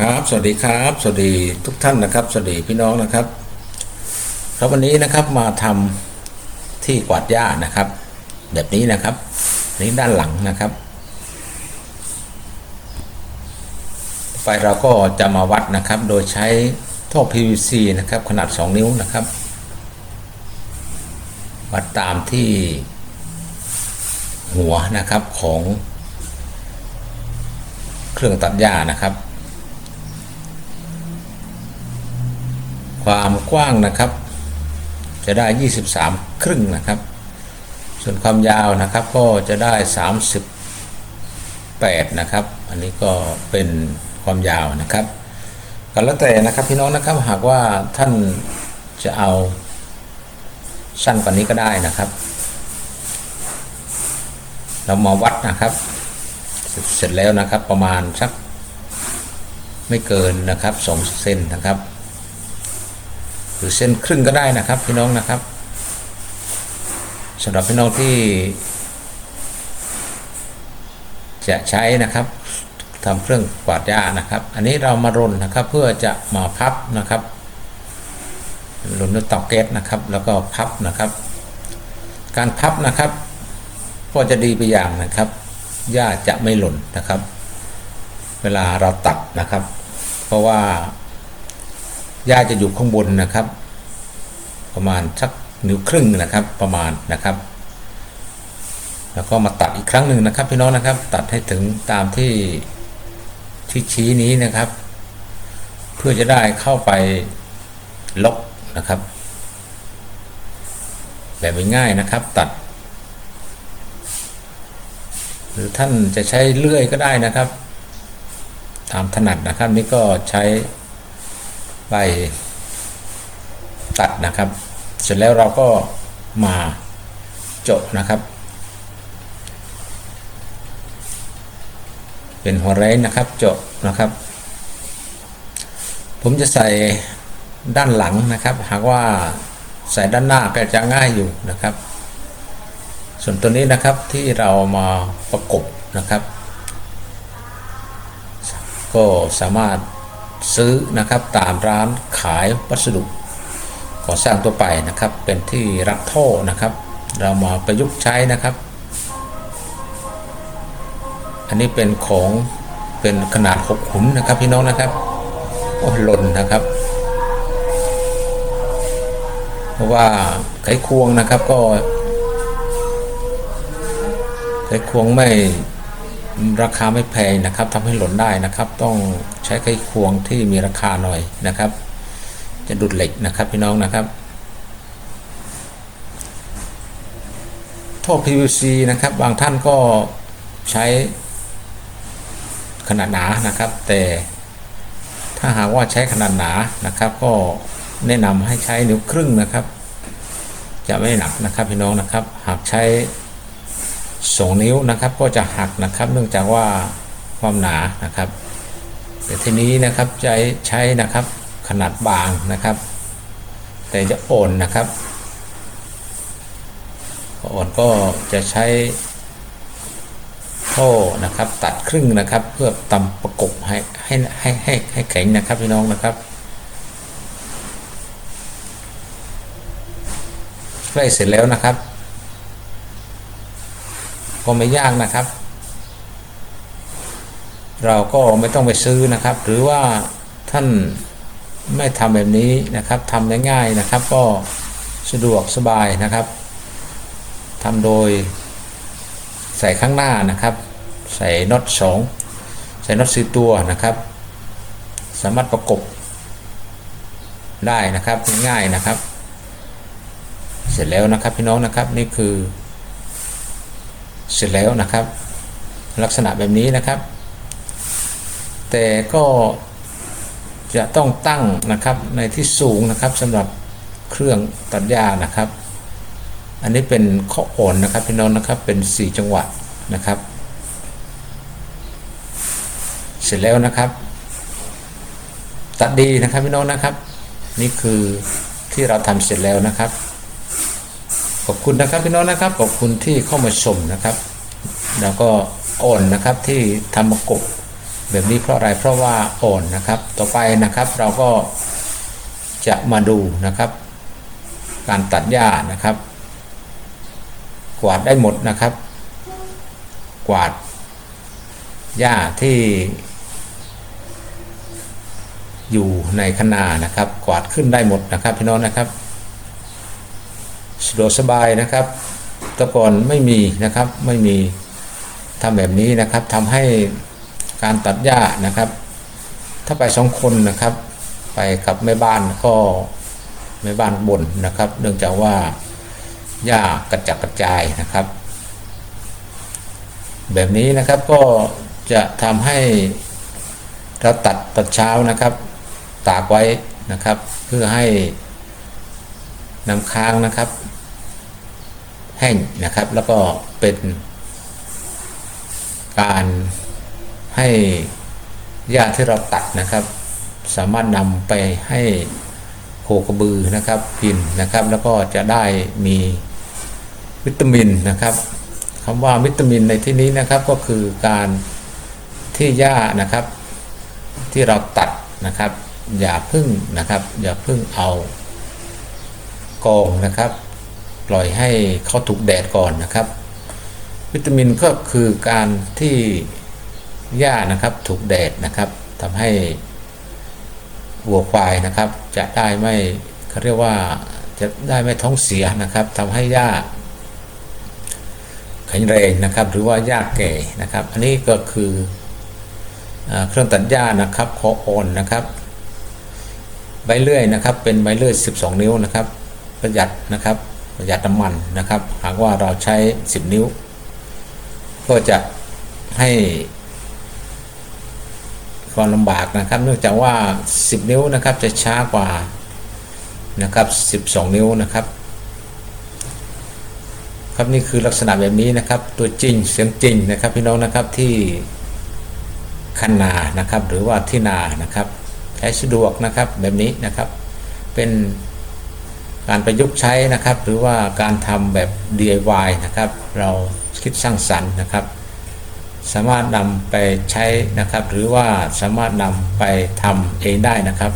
ครับ สวัสดีครับ สวัสดีทุกท่านนะครับ สวัสดีพี่น้องนะครับ ครับวันนี้นะครับมาทำที่กวาดหญ้านะครับ แบบนี้นะครับนี้ด้านหลังนะครับต่อไปเราก็จะมาวัดนะครับ โดยใช้ท่อ PVC นะครับ ขนาด 2 นิ้วนะครับ วัดตามที่หัวนะครับของเครื่องตัดหญ้านะครับ ความกว้างนะครับ จะได้ 23 ครึ่งนะครับ ส่วนความยาวนะครับก็จะได้ 38 นะครับ อันนี้ก็เป็นความยาวนะครับก็แล้วแต่นะครับพี่น้องนะครับหากว่าท่านจะเอาสั้นกว่านี้ก็ได้นะครับ เรามาวัดนะครับเสร็จแล้วนะครับประมาณสักไม่เกินนะครับ2เซนนะครับ รือเส้นครึ่งก็ได้นะครับพี่น้องนะครับสำหรับพี่น้องที่ จะใช้นะครับทำเครื่องกวาดหญ้านะครับ อันนี้เรามารนนะครับเพื่อจะมาพับนะครับรนด้วยเตาแก๊สนะครับ แล้วก็พับนะครับ การพับนะครับ ก็จะดีไปอย่างนะครับหญ้าจะไม่หล่นนะครับ เวลาเราตัดนะครับ เพราะว่า หญ้าจะอยู่ข้างบนนะครับ ประมาณสักนิ้วครึ่งนะครับประมาณนะครับ แล้วก็มาตัดอีกครั้งหนึ่งนะครับพี่น้องนะครับ ตัดให้ถึงตามที่ที่ชี้นี้นะครับ เพื่อจะได้เข้าไปล็อกนะครับ แบบง่ายนะครับ ตัด หรือท่านจะใช้เลื่อยก็ได้นะครับ ตามถนัดนะครับ นี่ก็ใช้ ไปตัดนะครับ เสร็จแล้วเราก็มาจบนะครับ เป็นหัวไรนะครับจบนะครับ ผมจะใส่ด้านหลังนะครับ หากว่าใส่ด้านหน้าก็จะง่ายอยู่นะครับ ส่วนตัวนี้นะครับที่เรามาประกบนะครับ ก็สามารถ ซื้อนะครับ ตามร้านขายวัสดุก่อสร้างตัวไปนะครับ เป็นที่รักโท่อนะครับ เรามาประยุกต์ใช้นะครับ อันนี้เป็นของเป็นขนาด6ขุนนะครับพี่น้องนะครับโอ้หล่นนะครับ เพราะว่าไขควงนะครับก็ไขควงไม่ราคาไม่แพงนะครับทำให้หล่นได้นะครับ ต้อง ช้ไขควงที่มีราคาหน่อยนะครับ จะดุดเหล็กนะครับพี่น้องนะครับท่อ PVC นะครับบางท่านก็ใช้ขนาดหนานะครับ แต่ถ้าหากว่าใช้ขนาดหนานะครับ ก็แนะนำให้ใช้นิ้วครึ่งนะครับ จะไม่หนักนะครับพี่น้องนะครับ หากใช้สองนิ้วนะครับ ก็จะหักนะครับ เนื่องจากว่าความหนานะครับ แต่ทีนี้นะครับจะใช้นะครับขนาดบางนะครับ แต่จะอ่อนนะครับอ่อนก็จะใช้ท่อนะครับ ตัดครึ่งนะครับ เพื่อตำประกบให้ให้ให้ให้ให้แข็งนะครับพี่น้องนะครับใกล้เสร็จแล้วนะครับ ก็ไม่ยากนะครับ เราก็ไม่ต้องไปซื้อนะครับ หรือว่าท่านไม่ทำแบบนี้นะครับทำได้ง่ายนะครับ ก็สะดวกสบายนะครับทำโดยใส่ข้างหน้านะครับ ใส่น็อตสองใส่น็อตสี่ตัวนะครับ สามารถประกบได้นะครับง่ายๆนะครับ เสร็จแล้วนะครับพี่น้องนะครับนี่คือ เสร็จแล้วนะครับ ลักษณะแบบนี้นะครับ แต่ก็จะต้องตั้งนะครับในที่สูงนะครับสำหรับเครื่องตัดหญ้านะครับ อันนี้เป็นข้ออ่อนนะครับพี่น้องนะครับเป็น 4 จังหวะนะครับ เสร็จแล้วนะครับ ตัดดีนะครับพี่น้องนะครับ นี่คือที่เราทำเสร็จแล้วนะครับ ขอบคุณนะครับพี่น้องนะครับ ขอบคุณที่เข้ามาชมนะครับ แล้วก็อ่อนนะครับที่ทำประกบ แบบนี้เพราะอะไรเพราะว่าอ่อนนะครับ ต่อไปนะครับเราก็จะมาดูนะครับ การตัดหญ้านะครับ กวาดได้หมดนะครับ กวาดหญ้าที่ อยู่ในคณานะครับ กวาดขึ้นได้หมดนะครับพี่น้องนะครับสะดวกสบายนะครับตะกอนไม่มีนะครับไม่มีทำแบบนี้นะครับทำให้ การตัดหญ้านะครับ ถ้าไปสองคนนะครับ ไปกับแม่บ้านก็แม่บ้านบ่นนะครับ เนื่องจากว่าหญ้ากระจัดกระจายนะครับ แบบนี้นะครับก็จะทำให้เราตัดตัดเช้านะครับตากไว้นะครับ เพื่อให้น้ำค้างนะครับ แห้งนะครับแล้วก็เป็นการ ให้หญ้าที่เราตัดนะครับ สามารถนำไปให้โคกระบือนะครับกินนะครับ แล้วก็จะได้มีวิตามินนะครับคำว่าวิตามินในที่นี้นะครับก็คือการที่หญ้านะครับ ที่เราตัดนะครับ อย่าพึ่งนะครับ อย่าพึ่งเอากองนะครับ ปล่อยให้เขาถูกแดดก่อนนะครับ วิตามินก็คือการที่ หญ้านะครับถูกแดดนะครับทำให้วัวควายนะครับ จะได้ไม่เขาเรียกว่าจะได้ไม่ท้องเสียนะครับทำให้หญ้าแข็งแรงนะครับ หรือว่าหญ้าแก่นะครับ อันนี้ก็คืออเครื่องตัดหญ้านะครับคอออนนะครับใบเลื่อยนะครับ เป็นใบเลื่อย 12 นิ้วนะครับ ประหยัดนะครับประหยัดน้ำมันนะครับ หากว่าเราใช้ 10 นิ้ว ก็จะให้ ความลำบากนะครับ เนื่องจากว่า 10 นิ้วนะครับจะช้ากว่านะครับ 12 นิ้วนะครับ ครับนี่คือลักษณะแบบนี้นะครับ ตัวจริงเสียงจริงนะครับ พี่น้องนะครับที่คันนานะครับ หรือว่าที่นานะครับใช้สะดวกนะครับแบบนี้นะครับ เป็นการประยุกต์ใช้นะครับ หรือว่าการทำแบบ DIY นะครับ เราคิดสร้างสรรค์นะครับ สามารถนำไปใช้นะครับ หรือว่าสามารถนำไปทำเองได้นะครับ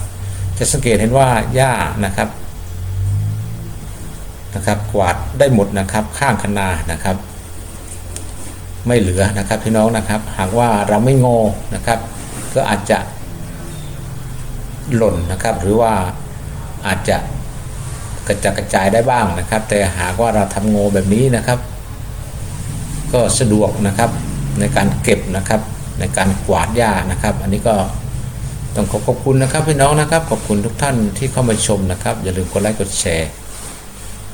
จะสังเกตเห็นว่าหญ้านะครับนะครับกวาดได้หมดนะครับข้างคนานะครับ ไม่เหลือนะครับพี่น้องนะครับ หากว่าเราไม่งอนะครับ ก็อาจจะหล่นนะครับ หรือว่าอาจจะกระจกระจายได้บ้างนะครับ แต่หากว่าเราทำโงแบบนี้นะครับ ก็สะดวกนะครับ ในการเก็บนะครับ ในการกวาดหญ้านะครับ อันนี้ก็ต้องขอขอบคุณนะครับพี่น้องนะครับ ขอบคุณทุกท่านที่เข้ามาชมนะครับ อย่าลืมกดไลค์กดแชร์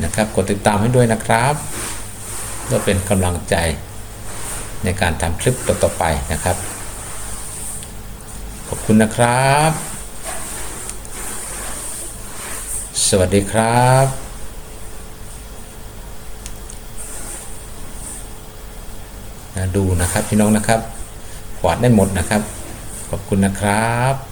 นะครับ กดติดตามให้ด้วยนะครับเพื่อเป็นกำลังใจในการทำคลิปต่อๆไปนะครับ ขอบคุณนะครับ สวัสดีครับนะ ดูนะครับพี่น้องนะครับกวาดได้หมดนะครับ ขอบคุณนะครับ